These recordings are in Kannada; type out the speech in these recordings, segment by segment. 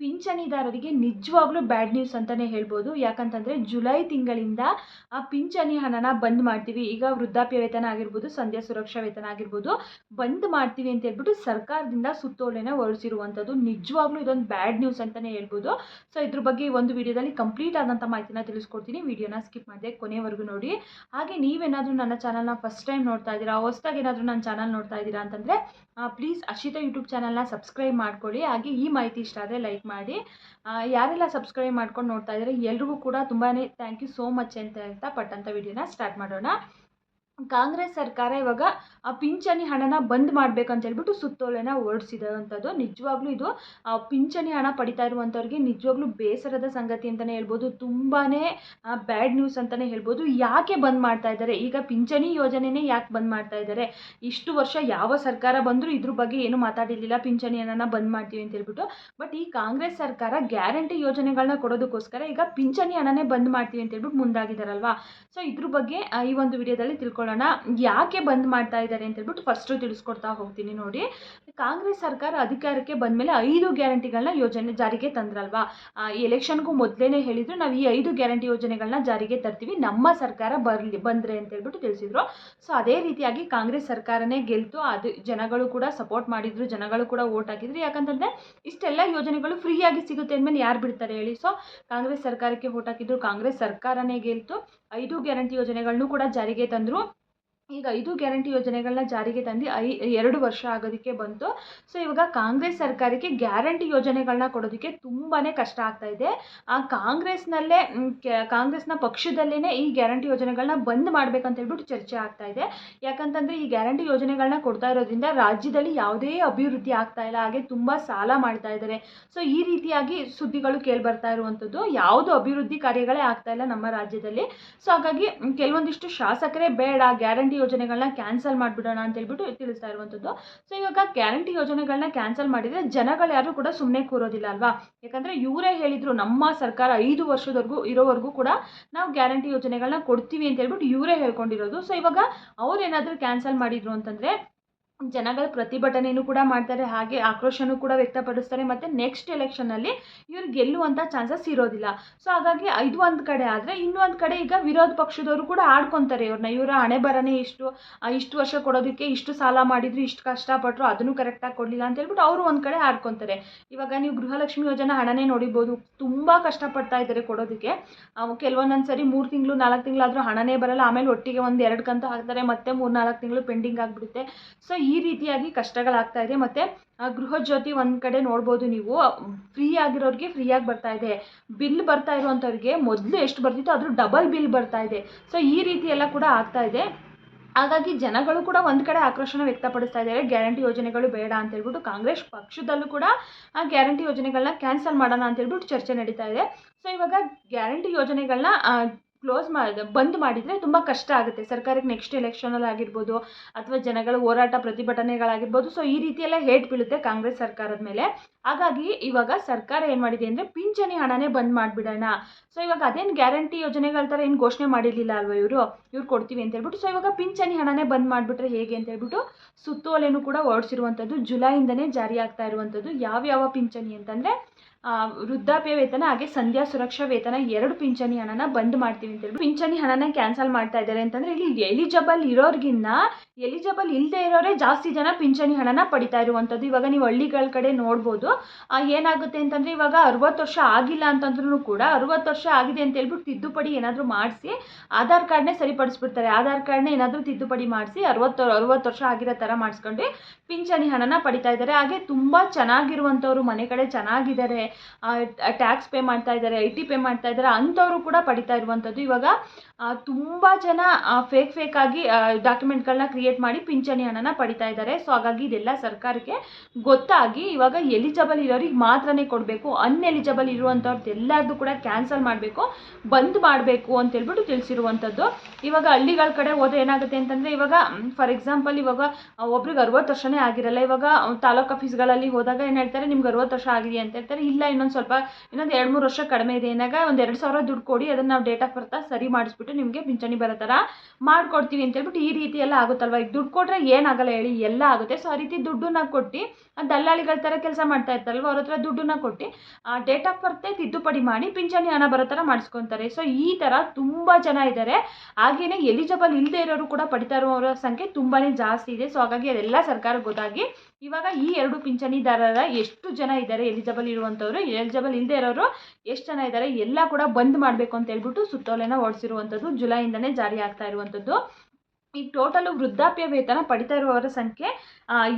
ಪಿಂಚಣಿದಾರರಿಗೆ ನಿಜವಾಗ್ಲೂ ಬ್ಯಾಡ್ ನ್ಯೂಸ್ ಅಂತಲೇ ಹೇಳ್ಬೋದು. ಯಾಕಂತಂದರೆ ಜುಲೈ ತಿಂಗಳಿಂದ ಆ ಪಿಂಚಣಿ ಹಣನ ಬಂದ್ ಮಾಡ್ತೀವಿ. ಈಗ ವೃದ್ಧಾಪ್ಯ ವೇತನ ಆಗಿರ್ಬೋದು, ಸಂಧ್ಯಾ ಸುರಕ್ಷಾ ವೇತನ ಆಗಿರ್ಬೋದು, ಬಂದ್ ಮಾಡ್ತೀವಿ ಅಂತ ಹೇಳ್ಬಿಟ್ಟು ಸರ್ಕಾರದಿಂದ ಸುತ್ತೋಲೆನ ಹೊರಡಿಸಿರುವಂಥದ್ದು ನಿಜವಾಗ್ಲೂ ಇದೊಂದು ಬ್ಯಾಡ್ ನ್ಯೂಸ್ ಅಂತಲೇ ಹೇಳ್ಬೋದು. ಸೊ ಇದ್ರ ಬಗ್ಗೆ ಒಂದು ವಿಡಿಯೋದಲ್ಲಿ ಕಂಪ್ಲೀಟ್ ಆದಂಥ ಮಾಹಿತಿನ ತಿಳಿಸ್ಕೊಡ್ತೀನಿ. ವಿಡಿಯೋನ ಸ್ಕಿಪ್ ಮಾಡಿದೆ ಕೊನೆವರೆಗೂ ನೋಡಿ. ಹಾಗೆ ನೀವೇನಾದರೂ ನನ್ನ ಚಾನಲ್ನ ಫಸ್ಟ್ ಟೈಮ್ ನೋಡ್ತಾ ಇದ್ದೀರಾ, ಹೊಸ್ದಾಗಿ ಏನಾದರೂ ನನ್ನ ಚಾನಲ್ ನೋಡ್ತಾ ಇದ್ದೀರಾ ಅಂತಂದರೆ ಪ್ಲೀಸ್ ಅರ್ಷಿತ ಯೂಟ್ಯೂಬ್ ಚಾನಲ್ನ ಸಬ್ಸ್ಕ್ರೈಬ್ ಮಾಡ್ಕೊಳ್ಳಿ. ಹಾಗೆ ಈ ಮಾಹಿತಿ ಇಷ್ಟ ಆದರೆ ಲೈಕ್ ಮಾಡಿ. ಯಾರೆಲ್ಲ ಸಬ್ಸ್ಕ್ರೈಬ್ ಮಾಡ್ಕೊಂಡು ನೋಡ್ತಾ ಇದ್ದಾರೆ, ಎಲ್ರಿಗೂ ಕೂಡ ತುಂಬಾ ಥ್ಯಾಂಕ್ ಯು ಸೋ ಮಚ್ ಅಂತ ಹೇಳ್ತಾ ಪಟ್ಟಂಥ ವಿಡಿಯೋನ ಸ್ಟಾರ್ಟ್ ಮಾಡೋಣ. ಕಾಂಗ್ರೆಸ್ ಸರ್ಕಾರ ಇವಾಗ ಆ ಪಿಂಚಣಿ ಹಣನ ಬಂದ್ ಮಾಡ್ಬೇಕಂತ ಹೇಳ್ಬಿಟ್ಟು ಸುತ್ತೋಲೆನ ಹೊರಡಿಸಿದಂಥದ್ದು ನಿಜವಾಗ್ಲೂ ಇದು ಪಿಂಚಣಿ ಹಣ ಪಡಿತಾ ಇರುವಂಥವ್ರಿಗೆ ನಿಜವಾಗ್ಲೂ ಬೇಸರದ ಸಂಗತಿ ಅಂತಲೇ ಹೇಳ್ಬೋದು. ತುಂಬಾ ಬ್ಯಾಡ್ ನ್ಯೂಸ್ ಅಂತಲೇ ಹೇಳ್ಬೋದು. ಯಾಕೆ ಬಂದ್ ಮಾಡ್ತಾ ಇದ್ದಾರೆ? ಈಗ ಪಿಂಚಣಿ ಯೋಜನೆನೇ ಯಾಕೆ ಬಂದ್ ಮಾಡ್ತಾ ಇದ್ದಾರೆ? ಇಷ್ಟು ವರ್ಷ ಯಾವ ಸರ್ಕಾರ ಬಂದರೂ ಇದ್ರ ಬಗ್ಗೆ ಏನು ಮಾತಾಡಿರಲಿಲ್ಲ, ಪಿಂಚಣಿ ಹಣನ ಬಂದ್ ಮಾಡ್ತೀವಿ ಅಂತ ಹೇಳ್ಬಿಟ್ಟು. ಬಟ್ ಈ ಕಾಂಗ್ರೆಸ್ ಸರ್ಕಾರ ಗ್ಯಾರಂಟಿ ಯೋಜನೆಗಳನ್ನ ಕೊಡೋದಕ್ಕೋಸ್ಕರ ಈಗ ಪಿಂಚಣಿ ಹಣನೇ ಬಂದ್ ಮಾಡ್ತೀವಿ ಅಂತ ಹೇಳ್ಬಿಟ್ಟು ಮುಂದಾಗಿದ್ದಾರಲ್ವಾ ಸೊ ಇದ್ರ ಬಗ್ಗೆ ಈ ಒಂದು ವಿಡಿಯೋದಲ್ಲಿ ತಿಳ್ಕೊಳ್ಳೋಣ. ಯಾಕೆ ಬಂದ್ ಮಾಡ್ತಾ ಇದ್ದಾರೆ ಅಂತ ಹೇಳ್ಬಿಟ್ಟು ಫಸ್ಟು ತಿಳಿಸ್ಕೊಡ್ತಾ ಹೋಗ್ತೀನಿ ನೋಡಿ. ಕಾಂಗ್ರೆಸ್ ಸರ್ಕಾರ ಅಧಿಕಾರಕ್ಕೆ ಬಂದ ಮೇಲೆ ಐದು ಗ್ಯಾರಂಟಿಗಳನ್ನ ಯೋಜನೆ ಜಾರಿಗೆ ತಂದ್ರಲ್ವಾ? ಎಲೆಕ್ಷನ್ಗೂ ಮೊದಲೇ ಹೇಳಿದ್ರು ನಾವು ಈ ಐದು ಗ್ಯಾರಂಟಿ ಯೋಜನೆಗಳನ್ನ ಜಾರಿಗೆ ತರ್ತೀವಿ. ನಮ್ಮ ಸರ್ಕಾರ ಬರ್ಲಿ, ಬಂದರೆ ಅಂತ ಹೇಳ್ಬಿಟ್ಟು ತಿಳಿಸಿದ್ರು. ಸೊ ಅದೇ ರೀತಿಯಾಗಿ ಕಾಂಗ್ರೆಸ್ ಸರ್ಕಾರನೇ ಗೆಲ್ತು. ಅದು ಜನಗಳು ಕೂಡ ಸಪೋರ್ಟ್ ಮಾಡಿದ್ರು, ಜನಗಳು ಕೂಡ ಓಟ್ ಹಾಕಿದ್ರು. ಯಾಕಂತಂದರೆ ಇಷ್ಟೆಲ್ಲ ಯೋಜನೆಗಳು ಫ್ರೀಯಾಗಿ ಸಿಗುತ್ತೆ ಅಂದಮೇಲೆ ಯಾರು ಬಿಡ್ತಾರೆ ಹೇಳಿ? ಸೊ ಕಾಂಗ್ರೆಸ್ ಸರ್ಕಾರಕ್ಕೆ ಓಟ್ ಹಾಕಿದ್ರು, ಕಾಂಗ್ರೆಸ್ ಸರ್ಕಾರನೇ ಗೆಲ್ತು. ಐದು ಗ್ಯಾರಂಟಿ ಯೋಜನೆಗಳನ್ನು ಕೂಡ ಜಾರಿಗೆ ತಂದರು. ಈಗ ಐದು ಗ್ಯಾರಂಟಿ ಯೋಜನೆಗಳನ್ನ ಜಾರಿಗೆ ತಂದು ಐ, ಎರಡು ವರ್ಷ ಆಗೋದಕ್ಕೆ ಬಂತು. ಸೊ ಇವಾಗ ಕಾಂಗ್ರೆಸ್ ಸರ್ಕಾರಕ್ಕೆ ಗ್ಯಾರಂಟಿ ಯೋಜನೆಗಳನ್ನ ಕೊಡೋದಕ್ಕೆ ತುಂಬಾ ಕಷ್ಟ ಆಗ್ತಾ ಇದೆ. ಆ ಕಾಂಗ್ರೆಸ್ನಲ್ಲೇ ಕಾಂಗ್ರೆಸ್ನ ಪಕ್ಷದಲ್ಲೇ ಈ ಗ್ಯಾರಂಟಿ ಯೋಜನೆಗಳನ್ನ ಬಂದ್ ಮಾಡ್ಬೇಕಂತ ಹೇಳ್ಬಿಟ್ಟು ಚರ್ಚೆ ಆಗ್ತಾ ಇದೆ. ಯಾಕಂತಂದರೆ ಈ ಗ್ಯಾರಂಟಿ ಯೋಜನೆಗಳನ್ನ ಕೊಡ್ತಾ ಇರೋದ್ರಿಂದ ರಾಜ್ಯದಲ್ಲಿ ಯಾವುದೇ ಅಭಿವೃದ್ಧಿ ಆಗ್ತಾ ಇಲ್ಲ. ಹಾಗೆ ತುಂಬ ಸಾಲ ಮಾಡ್ತಾ ಇದ್ದಾರೆ. ಸೊ ಈ ರೀತಿಯಾಗಿ ಸುದ್ದಿಗಳು ಕೇಳಿ ಬರ್ತಾ ಇರುವಂಥದ್ದು ಯಾವುದು ಅಭಿವೃದ್ಧಿ ಕಾರ್ಯಗಳೇ ಆಗ್ತಾ ಇಲ್ಲ ನಮ್ಮ ರಾಜ್ಯದಲ್ಲಿ. ಸೊ ಹಾಗಾಗಿ ಕೆಲವೊಂದಿಷ್ಟು ಶಾಸಕರೇ ಬೇಡ. ಗ್ಯಾರಂಟಿ ಯೋಜನೆಗಳನ್ನ ಕ್ಯಾನ್ಸಲ್ ಮಾಡಿಬಿಡೋಣ ಅಂತ ಹೇಳ್ಬಿಟ್ಟು ತಿಳಿಸ್ತಾ ಇರುವಂಥದ್ದು. ಸೊ ಇವಾಗ ಗ್ಯಾರಂಟಿ ಯೋಜನೆಗಳನ್ನ ಕ್ಯಾನ್ಸಲ್ ಮಾಡಿದರೆ ಜನಗಳು ಯಾರು ಕೂಡ ಸುಮ್ಮನೆ ಕೂರೋದಿಲ್ಲ ಅಲ್ವಾ? ಯಾಕಂದರೆ ಇವರೇ ಹೇಳಿದರು, ನಮ್ಮ ಸರ್ಕಾರ ಐದು ವರ್ಷದವರೆಗೂ ಇರೋವರೆಗೂ ಕೂಡ ನಾವು ಗ್ಯಾರಂಟಿ ಯೋಜನೆಗಳನ್ನ ಕೊಡ್ತೀವಿ ಅಂತ ಹೇಳ್ಬಿಟ್ಟು ಇವರೇ ಹೇಳ್ಕೊಂಡಿರೋದು. ಸೊ ಇವಾಗ ಅವ್ರು ಏನಾದರೂ ಕ್ಯಾನ್ಸಲ್ ಮಾಡಿದ್ರು ಅಂತಂದರೆ ಜನಗಳು ಪ್ರತಿಭಟನೆಯೂ ಕೂಡ ಮಾಡ್ತಾರೆ, ಹಾಗೆ ಆಕ್ರೋಶನೂ ಕೂಡ ವ್ಯಕ್ತಪಡಿಸ್ತಾರೆ. ಮತ್ತು ನೆಕ್ಸ್ಟ್ ಎಲೆಕ್ಷನಲ್ಲಿ ಇವ್ರು ಗೆಲ್ಲುವಂಥ ಚಾನ್ಸಸ್ ಇರೋದಿಲ್ಲ. ಸೊ ಹಾಗಾಗಿ ಇದು ಒಂದು ಕಡೆ ಆದರೆ ಇನ್ನೊಂದು ಕಡೆ ಈಗ ವಿರೋಧ ಪಕ್ಷದವರು ಕೂಡ ಆಡ್ಕೊತಾರೆ. ಇವ್ರನ್ನ ಇವರ ಹಣೆ ಬರನೇ ಇಷ್ಟು ಇಷ್ಟು ವರ್ಷ ಕೊಡೋದಕ್ಕೆ ಇಷ್ಟು ಸಾಲ ಮಾಡಿದ್ರು, ಇಷ್ಟು ಕಷ್ಟಪಟ್ಟರು ಅದನ್ನು ಕರೆಕ್ಟಾಗಿ ಕೊಡಲಿಲ್ಲ ಅಂತ ಹೇಳ್ಬಿಟ್ಟು ಅವರು ಒಂದು ಕಡೆ ಆಡ್ಕೊತಾರೆ. ಇವಾಗ ನೀವು ಗೃಹಲಕ್ಷ್ಮಿ ಯೋಜನೆ ಹಣನೇ ನೋಡಿಬೋದು ತುಂಬ ಕಷ್ಟಪಡ್ತಾ ಇದ್ದಾರೆ ಕೊಡೋದಕ್ಕೆ. ಕೆಲವೊಂದೊಂದು ಸರಿ ಮೂರು ತಿಂಗಳು, ನಾಲ್ಕು ತಿಂಗಳಾದರೂ ಹಣನೇ ಬರಲ್ಲ. ಆಮೇಲೆ ಒಟ್ಟಿಗೆ ಒಂದು ಎರಡು ಕಂತು ಹಾಕ್ತಾರೆ, ಮತ್ತೆ ಮೂರು ನಾಲ್ಕು ತಿಂಗಳು ಪೆಂಡಿಂಗ್ ಆಗಿಬಿಡುತ್ತೆ. ಸೊ ಈ ರೀತಿಯಾಗಿ ಕಷ್ಟಗಳಾಗ್ತಾ ಇದೆ. ಮತ್ತು ಗೃಹಜ್ಯೋತಿ ಒಂದು ಕಡೆ ನೋಡ್ಬೋದು ನೀವು, ಫ್ರೀ ಆಗಿರೋರಿಗೆ ಫ್ರೀಯಾಗಿ ಬರ್ತಾ ಇದೆ. ಬಿಲ್ ಬರ್ತಾ ಇರುವಂಥವ್ರಿಗೆ ಮೊದಲು ಎಷ್ಟು ಬರ್ತಿತ್ತು ಅದ್ರ ಡಬಲ್ ಬಿಲ್ ಬರ್ತಾ ಇದೆ. ಸೊ, ಈ ರೀತಿ ಎಲ್ಲ ಕೂಡ ಆಗ್ತಾ ಇದೆ. ಹಾಗಾಗಿ ಜನಗಳು ಕೂಡ ಒಂದು ಕಡೆ ಆಕ್ರೋಶನ ವ್ಯಕ್ತಪಡಿಸ್ತಾ ಇದ್ದಾರೆ. ಗ್ಯಾರಂಟಿ ಯೋಜನೆಗಳು ಬೇಡ ಅಂತ ಹೇಳ್ಬಿಟ್ಟು ಕಾಂಗ್ರೆಸ್ ಪಕ್ಷದಲ್ಲೂ ಕೂಡ, ಆ ಗ್ಯಾರಂಟಿ ಯೋಜನೆಗಳನ್ನ ಕ್ಯಾನ್ಸಲ್ ಮಾಡೋಣ ಅಂತ ಹೇಳ್ಬಿಟ್ಟು ಚರ್ಚೆ ನಡೀತಾ ಇದೆ. ಸೊ, ಇವಾಗ ಗ್ಯಾರಂಟಿ ಯೋಜನೆಗಳನ್ನ ಕ್ಲೋಸ್ ಮಾಡಿದ್ರೆ ಬಂದ್ ಮಾಡಿದರೆ ತುಂಬ ಕಷ್ಟ ಆಗುತ್ತೆ. ಸರ್ಕಾರಕ್ಕೆ ನೆಕ್ಸ್ಟ್ ಎಲೆಕ್ಷನಲ್ಲಿ ಆಗಿರ್ಬೋದು ಅಥವಾ ಜನಗಳ ಹೋರಾಟ ಪ್ರತಿಭಟನೆಗಳಾಗಿರ್ಬೋದು. ಸೊ ಈ ರೀತಿ ಎಲ್ಲ ಹೇಟ್ ಬೀಳುತ್ತೆ ಕಾಂಗ್ರೆಸ್ ಸರ್ಕಾರದ ಮೇಲೆ. ಹಾಗಾಗಿ ಇವಾಗ ಸರ್ಕಾರ ಏನು ಮಾಡಿದೆ ಅಂದರೆ ಪಿಂಚಣಿ ಹಣನೇ ಬಂದ್ ಮಾಡಿಬಿಡೋಣ. ಸೊ ಇವಾಗ ಅದೇನು ಗ್ಯಾರಂಟಿ ಯೋಜನೆಗಳ ಥರ ಏನು ಘೋಷಣೆ ಮಾಡಿರಲಿಲ್ಲ ಅಲ್ವಾ ಇವರು? ಇವ್ರು ಕೊಡ್ತೀವಿ ಅಂತ ಹೇಳ್ಬಿಟ್ಟು. ಸೊ ಇವಾಗ ಪಿಂಚಣಿ ಹಣನೇ ಬಂದ್ ಮಾಡಿಬಿಟ್ರೆ ಹೇಗೆ ಅಂತ ಹೇಳ್ಬಿಟ್ಟು ಸುತ್ತೋಲೆನೂ ಕೂಡ ಹೊರಡಿಸಿರುವಂಥದ್ದು ಜುಲೈಯಿಂದನೇ ಜಾರಿ ಆಗ್ತಾ ಇರುವಂಥದ್ದು ಯಾವ್ಯಾವ ಪಿಂಚಣಿ ಅಂತಂದರೆ ವೃದ್ಧಾಪ್ಯ ವೇತನ ಹಾಗೆ ಸಂಧ್ಯಾ ಸುರಕ್ಷಾ ವೇತನ ಎರಡು ಪಿಂಚಣಿ ಹಣನ ಬಂದ್ ಮಾಡ್ತೀವಿ ಅಂತ ಹೇಳಿ ಪಿಂಚಣಿ ಹಣನ ಕ್ಯಾನ್ಸಲ್ ಮಾಡ್ತಾ ಇದ್ದಾರೆ ಅಂತಂದ್ರೆ ಇಲ್ಲಿ ಎಲಿಜಬಲ್ ಇರೋರ್ಗಿನ್ನ ಎಲಿಜಬಲ್ ಇಲ್ಲದೆ ಇರೋರೇ ಜಾಸ್ತಿ ಜನ ಪಿಂಚಣಿ ಹಣನ ಪಡಿತಾ ಇರುವಂಥದ್ದು. ಇವಾಗ ನೀವು ಹಳ್ಳಿಗಳ ಕಡೆ ನೋಡ್ಬೋದು ಏನಾಗುತ್ತೆ ಅಂತಂದ್ರೆ ಇವಾಗ ಅರವತ್ತು ವರ್ಷ ಆಗಿಲ್ಲ ಅಂತಂದ್ರೂ ಕೂಡ ಅರವತ್ತು ವರ್ಷ ಆಗಿದೆ ಅಂತ ಹೇಳ್ಬಿಟ್ಟು ತಿದ್ದುಪಡಿ ಏನಾದರೂ ಮಾಡಿಸಿ ಆಧಾರ್ ಕಾರ್ಡ್ನೇ ಸರಿಪಡಿಸ್ಬಿಡ್ತಾರೆ. ಆಧಾರ್ ಕಾರ್ಡ್ನೇ ಏನಾದರೂ ತಿದ್ದುಪಡಿ ಮಾಡಿಸಿ ಅರವತ್ತು ಅರವತ್ತು ವರ್ಷ ಆಗಿರೋ ಥರ ಮಾಡಿಸ್ಕೊಂಡು ಪಿಂಚಣಿ ಹಣನ ಪಡಿತಾ ಇದ್ದಾರೆ. ಹಾಗೆ ತುಂಬ ಚೆನ್ನಾಗಿರುವಂಥವ್ರು ಮನೆ ಕಡೆ ಚೆನ್ನಾಗಿದ್ದಾರೆ. ಟ್ಯಾಕ್ಸ್ ಪೇ ಮಾಡ್ತಾ ಇದ್ದಾರೆ ಐ ಟಿ ಪೇ ಮಾಡ್ತಾ ಇದ್ದಾರೆ ಅಂಥವರು ಕೂಡ ಪಡಿತಾ ಇರುವಂಥದ್ದು. ಇವಾಗ ತುಂಬ ಜನ ಫೇಕ್ ಫೇಕ್ ಆಗಿ ಡಾಕ್ಯುಮೆಂಟ್ಗಳನ್ನ ಕ್ರಿಯೇಟ್ ಮಾಡಿ ಪಿಂಚಣಿ ಹಣನ ಪಡಿತಾ ಇದ್ದಾರೆ. ಸೊ ಹಾಗಾಗಿ ಇದೆಲ್ಲ ಸರ್ಕಾರಕ್ಕೆ ಗೊತ್ತಾಗಿ ಇವಾಗ ಎಲಿಜಬಲ್ ಇರೋರಿಗೆ ಮಾತ್ರನೇ ಕೊಡಬೇಕು. ಅನ್ಎಲಿಜಬಲ್ ಇರುವಂಥವ್ರದ್ದು ಎಲ್ಲರದ್ದು ಕೂಡ ಕ್ಯಾನ್ಸಲ್ ಮಾಡಬೇಕು. ಬಂದ್ ಮಾಡಬೇಕು ಅಂತ ಹೇಳ್ಬಿಟ್ಟು ತಿಳಿಸಿರುವಂಥದ್ದು ಇವಾಗ ಹಳ್ಳಿಗಳ ಕಡೆ ಹೋದ್ರೆ ಏನಾಗುತ್ತೆ ಅಂತಂದರೆ, ಇವಾಗ ಫಾರ್ ಎಕ್ಸಾಂಪಲ್ ಇವಾಗ ಒಬ್ರಿಗೆ ಅರವತ್ತು ವರ್ಷನೇ ಆಗಿರಲ್ಲ. ಇವಾಗ ತಾಲೂಕು ಆಫೀಸ್ಗಳಲ್ಲಿ ಹೋದಾಗ ಏನು ಹೇಳ್ತಾರೆ, ನಿಮ್ಗೆ ಅರವತ್ತು ವರ್ಷ ಆಗಿದೆ ಅಂತ ಹೇಳ್ತಾರೆ. ಇಲ್ಲ, ಇನ್ನೊಂದು ಸ್ವಲ್ಪ, ಇನ್ನೊಂದು ಎರಡು ಮೂರು ವರ್ಷ ಕಡಿಮೆ ಇದೆ. ಏನಾಗ ಒಂದು ಎರಡು ಸಾವಿರ ದುಡ್ಡು ಕೊಡಿ, ಅದನ್ನು ನಾವು ಡೇಟ್ ಆಫ್ ಬರ್ತಾ ಸರಿ ಮಾಡಿಸ್ಬಿಟ್ಟು ಹೇಳ್ಬಿಟ್ಟು ನಿಮಗೆ ಪಿಂಚಣಿ ಬರೋ ಥರ ಮಾಡ್ಕೊಡ್ತೀವಿ ಅಂತ ಹೇಳ್ಬಿಟ್ಟು ಈ ರೀತಿ ಎಲ್ಲ ಆಗುತ್ತಲ್ವ? ಈಗ ದುಡ್ಡು ಕೊಟ್ಟರೆ ಏನಾಗಲ್ಲ ಹೇಳಿ, ಎಲ್ಲ ಆಗುತ್ತೆ. ಸೊ ಆ ರೀತಿ ದುಡ್ಡನ್ನ ಕೊಟ್ಟು ದಲ್ಲಾಳಿಗಳ ಥರ ಕೆಲಸ ಮಾಡ್ತಾ ಇರ್ತಾರಲ್ವ? ಅವ್ರ ಹತ್ರ ದುಡ್ಡನ್ನ ಕೊಟ್ಟು ಡೇಟ್ ಆಫ್ ಬರ್ತೇ ತಿದ್ದುಪಡಿ ಮಾಡಿ, ಪಿಂಚಣಿ ಹಣ ಬರೋ ಥರ ಮಾಡಿಸ್ಕೊತಾರೆ. ಸೊ ಈ ಥರ ತುಂಬ ಜನ ಇದ್ದಾರೆ. ಹಾಗೆಯೇ ಎಲಿಜಿಬಲ್ ಇಲ್ಲದೆ ಇರೋರು ಕೂಡ ಪಡಿತಾ ಇರುವವರ ಸಂಖ್ಯೆ ತುಂಬಾ ಜಾಸ್ತಿ ಇದೆ. ಸೊ ಹಾಗಾಗಿ ಅದೆಲ್ಲ ಸರ್ಕಾರ ಗೊತ್ತಾಗಿ ಇವಾಗ ಈ ಎರಡು ಪಿಂಚಣಿದಾರರ ಎಷ್ಟು ಜನ ಇದ್ದಾರೆ ಎಲಿಜಿಬಲ್ ಇರುವಂಥವ್ರು ಎಲಿಜಿಬಲ್ ಇಲ್ಲದೆ ಇರೋರು ಎಷ್ಟು ಜನ ಇದ್ದಾರೆ ಎಲ್ಲ ಕೂಡ ಬಂದ್ ಮಾಡಬೇಕು ಅಂತ ಹೇಳ್ಬಿಟ್ಟು ಸುತ್ತೋಲೆನ ಹೊರಡಿಸಿರುವಂಥದ್ದು ಜುಲೈಯಿಂದನೇ ಜಾರಿ ಆಗ್ತಾ ಇರುವಂಥದ್ದು ಈಗ ಟೋಟಲು ವೃದ್ಧಾಪ್ಯ ವೇತನ ಪಡಿತಾ ಇರುವವರ ಸಂಖ್ಯೆ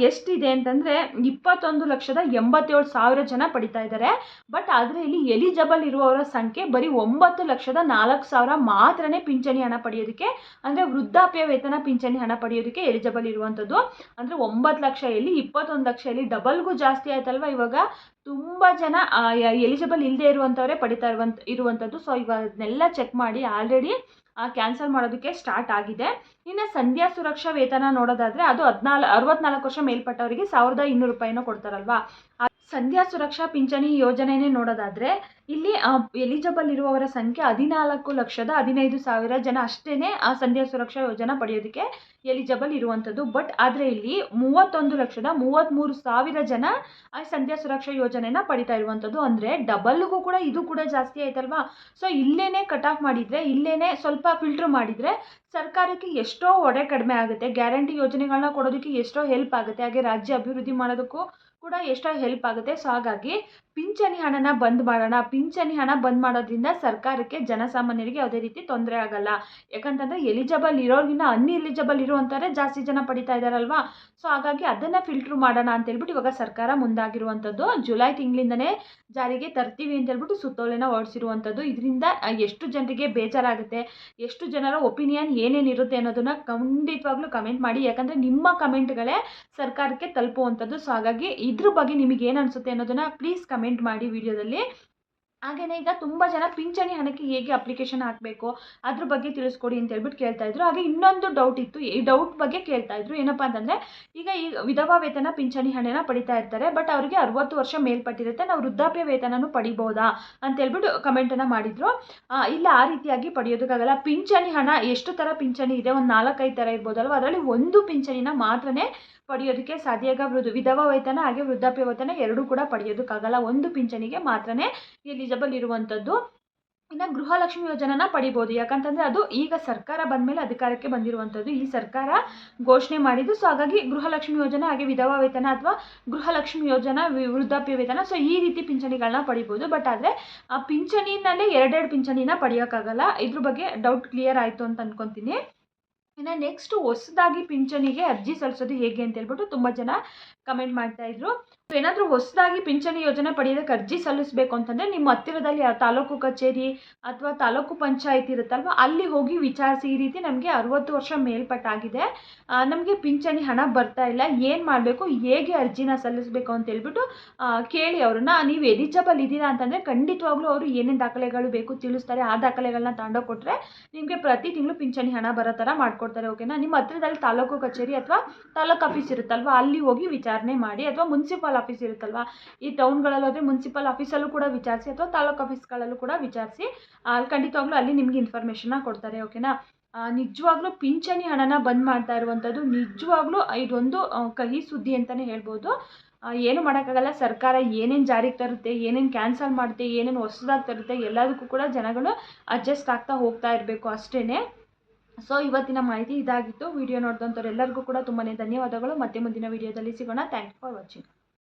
ಎಷ್ಟಿದೆ ಅಂತಂದರೆ ಇಪ್ಪತ್ತೊಂದು ಲಕ್ಷದ ಎಂಬತ್ತೇಳು ಸಾವಿರ ಜನ ಪಡಿತಾ ಇದ್ದಾರೆ. ಬಟ್ ಆದರೆ ಇಲ್ಲಿ ಎಲಿಜಿಬಲ್ ಇರುವವರ ಸಂಖ್ಯೆ ಬರೀ ಒಂಬತ್ತು ಲಕ್ಷದ ನಾಲ್ಕು ಸಾವಿರ ಮಾತ್ರನೇ ಪಿಂಚಣಿ ಹಣ ಪಡೆಯೋದಕ್ಕೆ, ಅಂದರೆ ವೃದ್ಧಾಪ್ಯ ವೇತನ ಪಿಂಚಣಿ ಹಣ ಪಡೆಯೋದಕ್ಕೆ ಎಲಿಜಿಬಲ್ ಇರುವಂಥದ್ದು. ಅಂದರೆ ಒಂಬತ್ತು ಲಕ್ಷ ಇಲ್ಲಿ, ಇಪ್ಪತ್ತೊಂದು ಲಕ್ಷ ಎಲ್ಲಿ ಡಬಲ್ಗೂ ಜಾಸ್ತಿ ಆಯ್ತಲ್ವ ಇವಾಗ? ತುಂಬ ಜನ ಎಲಿಜಿಬಲ್ ಇಲ್ಲದೆ ಇರುವಂಥವರೇ ಪಡಿತಾ ಇರುವಂಥ, ಇರುವಂಥದ್ದು. ಸೊ ಇವಾಗ ಅದನ್ನೆಲ್ಲ ಚೆಕ್ ಮಾಡಿ ಆಲ್ರೆಡಿ ಕ್ಯಾನ್ಸಲ್ ಮಾಡೋದಕ್ಕೆ ಸ್ಟಾರ್ಟ್ ಆಗಿದೆ. ಇನ್ನು ಸಂಧ್ಯಾ ಸುರಕ್ಷಾ ವೇತನ ನೋಡೋದಾದರೆ ಅದು ಹದಿನಾಲ್, ಅರವತ್ನಾಲ್ಕು ವರ್ಷ ಮೇಲ್ಪಟ್ಟವರಿಗೆ ಸಾವಿರದ ಇನ್ನೂರು ರೂಪಾಯಿನ ಕೊಡ್ತಾರಲ್ವಾ? ಸಂಧ್ಯಾ ಸುರಕ್ಷಾ ಪಿಂಚಣಿ ಯೋಜನೆನೇ ನೋಡೋದಾದರೆ, ಇಲ್ಲಿ ಎಲಿಜಿಬಲ್ ಇರುವವರ ಸಂಖ್ಯೆ ಹದಿನಾಲ್ಕು ಲಕ್ಷದ ಹದಿನೈದು ಸಾವಿರ ಜನ ಅಷ್ಟೇ ಆ ಸಂಧ್ಯಾ ಸುರಕ್ಷಾ ಯೋಜನೆ ಪಡೆಯೋದಕ್ಕೆ ಎಲಿಜಿಬಲ್ ಇರುವಂಥದ್ದು. ಬಟ್ ಆದರೆ ಇಲ್ಲಿ ಮೂವತ್ತೊಂದು ಲಕ್ಷದ ಮೂವತ್ತ್ಮೂರು ಸಾವಿರ ಜನ ಆ ಸಂಧ್ಯಾ ಸುರಕ್ಷಾ ಯೋಜನೆನ ಪಡಿತಾ ಇರುವಂಥದ್ದು. ಅಂದರೆ ಡಬಲ್ಗೂ ಕೂಡ ಇದು ಕೂಡ ಜಾಸ್ತಿ ಆಯ್ತಲ್ವಾ? ಸೊ ಇಲ್ಲೇ ಕಟ್ ಆಫ್ ಮಾಡಿದರೆ ಇಲ್ಲೇ ಸ್ವಲ್ಪ ಫಿಲ್ಟರ್ ಮಾಡಿದರೆ ಸರ್ಕಾರಕ್ಕೆ ಎಷ್ಟೋ ಒಡೆ ಕಡಿಮೆ ಆಗುತ್ತೆ. ಗ್ಯಾರಂಟಿ ಯೋಜನೆಗಳನ್ನ ಕೊಡೋದಕ್ಕೆ ಎಷ್ಟೋ ಹೆಲ್ಪ್ ಆಗುತ್ತೆ. ಹಾಗೆ ರಾಜ್ಯ ಅಭಿವೃದ್ಧಿ ಮಾಡೋದಕ್ಕೂ ಕೂಡ ಎಷ್ಟೋ ಹೆಲ್ಪ್ ಆಗುತ್ತೆ. ಸೊ ಹಾಗಾಗಿ ಪಿಂಚಣಿ ಹಣನ ಬಂದ್ ಮಾಡೋಣ, ಪಿಂಚಣಿ ಹಣ ಬಂದ್ ಮಾಡೋದ್ರಿಂದ ಸರ್ಕಾರಕ್ಕೆ ಜನಸಾಮಾನ್ಯರಿಗೆ ಯಾವುದೇ ರೀತಿ ತೊಂದರೆ ಆಗಲ್ಲ. ಯಾಕಂತಂದರೆ ಎಲಿಜಿಬಲ್ ಅನ್ ಎಲಿಜಬಲ್ ಇರುವಂಥವ್ರೆ ಜಾಸ್ತಿ ಜನ ಪಡಿತಾ ಇದ್ದಾರಲ್ವಾ ಸೊ ಹಾಗಾಗಿ ಅದನ್ನು ಫಿಲ್ಟರ್ ಮಾಡೋಣ ಅಂತ ಹೇಳ್ಬಿಟ್ಟು ಇವಾಗ ಸರ್ಕಾರ ಮುಂದಾಗಿರುವಂಥದ್ದು ಜುಲೈ ತಿಂಗಳಿಂದನೇ ಜಾರಿಗೆ ತರ್ತೀವಿ ಅಂತ ಹೇಳ್ಬಿಟ್ಟು ಸುತ್ತೋಲೆನ ಹೊರಡಿಸಿರುವಂಥದ್ದು ಇದರಿಂದ ಎಷ್ಟು ಜನರಿಗೆ ಬೇಜಾರಾಗುತ್ತೆ, ಎಷ್ಟು ಜನರ ಒಪಿನಿಯನ್ ಏನೇನಿರುತ್ತೆ ಅನ್ನೋದನ್ನ ಖಂಡಿತವಾಗ್ಲೂ ಕಮೆಂಟ್ ಮಾಡಿ. ಯಾಕಂದರೆ ನಿಮ್ಮ ಕಮೆಂಟ್ಗಳೇ ಸರ್ಕಾರಕ್ಕೆ ತಲುಪುವಂಥದ್ದು ಸೊ ಹಾಗಾಗಿ ಇದ್ರ ಬಗ್ಗೆ ನಿಮಗೆ ಏನು ಅನಿಸುತ್ತೆ ಅನ್ನೋದನ್ನ ಪ್ಲೀಸ್ ಕಮೆಂಟ್ ಮಾಡಿ ವಿಡಿಯೋದಲ್ಲಿ ಹಾಗೆಯೇ ಈಗ ತುಂಬ ಜನ ಪಿಂಚಣಿ ಹಣಕ್ಕೆ ಹೇಗೆ ಅಪ್ಲಿಕೇಶನ್ ಹಾಕಬೇಕು, ಅದ್ರ ಬಗ್ಗೆ ತಿಳಿಸ್ಕೊಡಿ ಅಂತ ಹೇಳ್ಬಿಟ್ಟು ಕೇಳ್ತಾ ಇದ್ರು. ಹಾಗೆ ಇನ್ನೊಂದು ಡೌಟ್ ಇತ್ತು, ಈ ಡೌಟ್ ಬಗ್ಗೆ ಕೇಳ್ತಾ ಇದ್ರು. ಏನಪ್ಪ ಅಂತಂದರೆ, ಈಗ ಈ ವಿಧವಾ ವೇತನ ಪಿಂಚಣಿ ಹಣನ ಪಡಿತಾ ಇರ್ತಾರೆ ಬಟ್ ಅವರಿಗೆ ಅರವತ್ತು ವರ್ಷ ಮೇಲ್ಪಟ್ಟಿರುತ್ತೆ. ನಾವು ವೃದ್ಧಾಪ್ಯ ವೇತನನೂ ಪಡಿಬೋದಾ ಅಂತ ಹೇಳ್ಬಿಟ್ಟು ಕಮೆಂಟನ್ನು ಮಾಡಿದರು. ಇಲ್ಲ, ಆ ರೀತಿಯಾಗಿ ಪಡೆಯೋದಕ್ಕಾಗಲ್ಲ. ಪಿಂಚಣಿ ಹಣ, ಎಷ್ಟು ಥರ ಪಿಂಚಣಿ ಇದೆ? ಒಂದು ನಾಲ್ಕೈದು ಥರ ಇರ್ಬೋದಲ್ವ? ಅದರಲ್ಲಿ ಒಂದು ಪಿಂಚಣಿನ ಮಾತ್ರನೇ ಪಡೆಯೋದಕ್ಕೆ ಸಾಧ್ಯ. ಈಗ ವೃದ್ಧ ವಿಧವಾ ವೇತನ ಹಾಗೆ ವೃದ್ಧಾಪ್ಯ ವೇತನ ಎರಡೂ ಕೂಡ ಪಡೆಯೋದಕ್ಕಾಗಲ್ಲ. ಒಂದು ಪಿಂಚಣಿಗೆ ಮಾತ್ರನೇ ಎಲಿಜಿಬಲ್ ಇರುವಂಥದ್ದು. ಇನ್ನು ಗೃಹಲಕ್ಷ್ಮಿ ಯೋಜನೆನ ಪಡಿಬೋದು. ಯಾಕಂತಂದರೆ ಅದು ಈಗ ಸರ್ಕಾರ ಬಂದಮೇಲೆ ಅಧಿಕಾರಕ್ಕೆ ಬಂದಿರುವಂಥದ್ದು. ಈ ಸರ್ಕಾರ ಘೋಷಣೆ ಮಾಡಿದ್ದು. ಸೊ ಹಾಗಾಗಿ ಗೃಹಲಕ್ಷ್ಮಿ ಯೋಜನೆ ಹಾಗೆ ವಿಧವಾ ವೇತನ ಅಥವಾ ಗೃಹಲಕ್ಷ್ಮಿ ಯೋಜನಾ ವೃದ್ಧಾಪ್ಯ ವೇತನ ಸೊ ಈ ರೀತಿ ಪಿಂಚಣಿಗಳನ್ನ ಪಡಿಬೋದು. ಬಟ್ ಆದರೆ, ಆ ಪಿಂಚಣಿನಲ್ಲೇ ಎರಡೆರಡು ಪಿಂಚಣಿನ ಪಡೆಯೋಕ್ಕಾಗಲ್ಲ. ಇದ್ರ ಬಗ್ಗೆ ಡೌಟ್ ಕ್ಲಿಯರ್ ಆಯಿತು ಅಂತ ಅಂದ್ಕೊತೀನಿ ಇನ್ನು ನೆಕ್ಸ್ಟ್ ಹೊಸದಾಗಿ ಪಿಂಚಣಿಗೆ ಅರ್ಜಿ ಸಲ್ಲಿಸೋದು ಹೇಗೆ ಅಂತ ಹೇಳ್ಬಿಟ್ಟು ತುಂಬ ಜನ ಕಮೆಂಟ್ ಮಾಡ್ತಾ ಇದ್ರು. ಏನಾದರೂ ಹೊಸದಾಗಿ ಪಿಂಚಣಿ ಯೋಜನೆ ಪಡೆಯೋದಕ್ಕೆ ಅರ್ಜಿ ಸಲ್ಲಿಸಬೇಕು ಅಂತಂದರೆ ನಿಮ್ಮ ಹತ್ತಿರದಲ್ಲಿ ಆ ತಾಲೂಕು ಕಚೇರಿ ಅಥವಾ ತಾಲೂಕು ಪಂಚಾಯತ್ ಇರುತ್ತಲ್ವ, ಅಲ್ಲಿ ಹೋಗಿ ವಿಚಾರಿಸಿ. ಈ ರೀತಿ ನಮಗೆ ಅರುವತ್ತು ವರ್ಷ ಮೇಲ್ಪಟ್ಟಾಗಿದೆ. ನಮಗೆ ಪಿಂಚಣಿ ಹಣ ಬರ್ತಾ ಇಲ್ಲ. ಏನು ಮಾಡಬೇಕು? ಹೇಗೆ ಅರ್ಜಿನ ಸಲ್ಲಿಸಬೇಕು ಅಂತ ಹೇಳ್ಬಿಟ್ಟು ಕೇಳಿ ಅವ್ರನ್ನ. ನೀವು ಎಲಿಜಿಬಲ್ ಇದ್ದೀರಾ ಅಂತಂದರೆ ಖಂಡಿತವಾಗ್ಲೂ ಅವರು ಏನೇನು ದಾಖಲೆಗಳು ಬೇಕು ತಿಳಿಸ್ತಾರೆ. ಆ ದಾಖಲೆಗಳನ್ನ ತಗೊಂಡೋಗಿ ಕೊಟ್ಟರೆ ನಿಮಗೆ ಪ್ರತಿ ತಿಂಗಳು ಪಿಂಚಣಿ ಹಣ ಬರೋ ಥರ ಮಾಡ್ಕೊಡ್ತಾರೆ ಓಕೆನಾ ನಿಮ್ಮ ಹತ್ತಿರದಲ್ಲಿ ತಾಲೂಕು ಕಚೇರಿ ಅಥವಾ ತಾಲೂಕು ಆಫೀಸ್ ಇರುತ್ತಲ್ವ, ಅಲ್ಲಿ ಹೋಗಿ ವಿಚಾರಣೆ ಮಾಡಿ ಅಥವಾ ಮುನ್ಸಿಪಲ್ ಆಫೀಸ್ ಇರುತ್ತಲ್ವ? ಈ ಟೌನ್ಗಳಲ್ಲಿ ಹೋದರೆ ಮುನ್ಸಿಪಲ್ ಆಫೀಸಲ್ಲೂ ಕೂಡ ವಿಚಾರಿಸಿ ಅಥವಾ ತಾಲೂಕು ಆಫೀಸ್ಗಳಲ್ಲೂ ಕೂಡ ವಿಚಾರಿಸಿ ಅಲ್ಲಿ ಖಂಡಿತವಾಗ್ಲೂ ಅಲ್ಲಿ ನಿಮಗೆ ಇನ್ಫಾರ್ಮೇಷನ್ನ ಕೊಡ್ತಾರೆ ಓಕೆನಾ ನಿಜವಾಗ್ಲೂ ಪಿಂಚಣಿ ಹಣನ ಬಂದ್ ಮಾಡ್ತಾ ಇರುವಂಥದ್ದು ನಿಜವಾಗ್ಲೂ ಇದೊಂದು ಕಹಿ ಸುದ್ದಿ ಅಂತಲೇ ಹೇಳ್ಬೋದು. ಏನು ಮಾಡೋಕ್ಕಾಗಲ್ಲ, ಸರ್ಕಾರ ಏನೇನು ಜಾರಿಗೆ ತರುತ್ತೆ, ಏನೇನು ಕ್ಯಾನ್ಸಲ್ ಮಾಡುತ್ತೆ, ಏನೇನು ಹೊಸದಾಗಿ ತರುತ್ತೆ, ಎಲ್ಲದಕ್ಕೂ ಕೂಡ ಜನಗಳು ಅಡ್ಜಸ್ಟ್ ಆಗ್ತಾ ಹೋಗ್ತಾ ಇರಬೇಕು ಅಷ್ಟೇ ಸೊ ಇವತ್ತಿನ ಮಾಹಿತಿ ಇದಾಗಿತ್ತು. ವಿಡಿಯೋ ನೋಡಿದಂಥವ್ರು ಎಲ್ಲರಿಗೂ ಕೂಡ ತುಂಬಾ ಧನ್ಯವಾದಗಳು. ಮತ್ತೆ ಮುಂದಿನ ವಿಡಿಯೋದಲ್ಲಿ ಸಿಗೋಣ. Thank for watching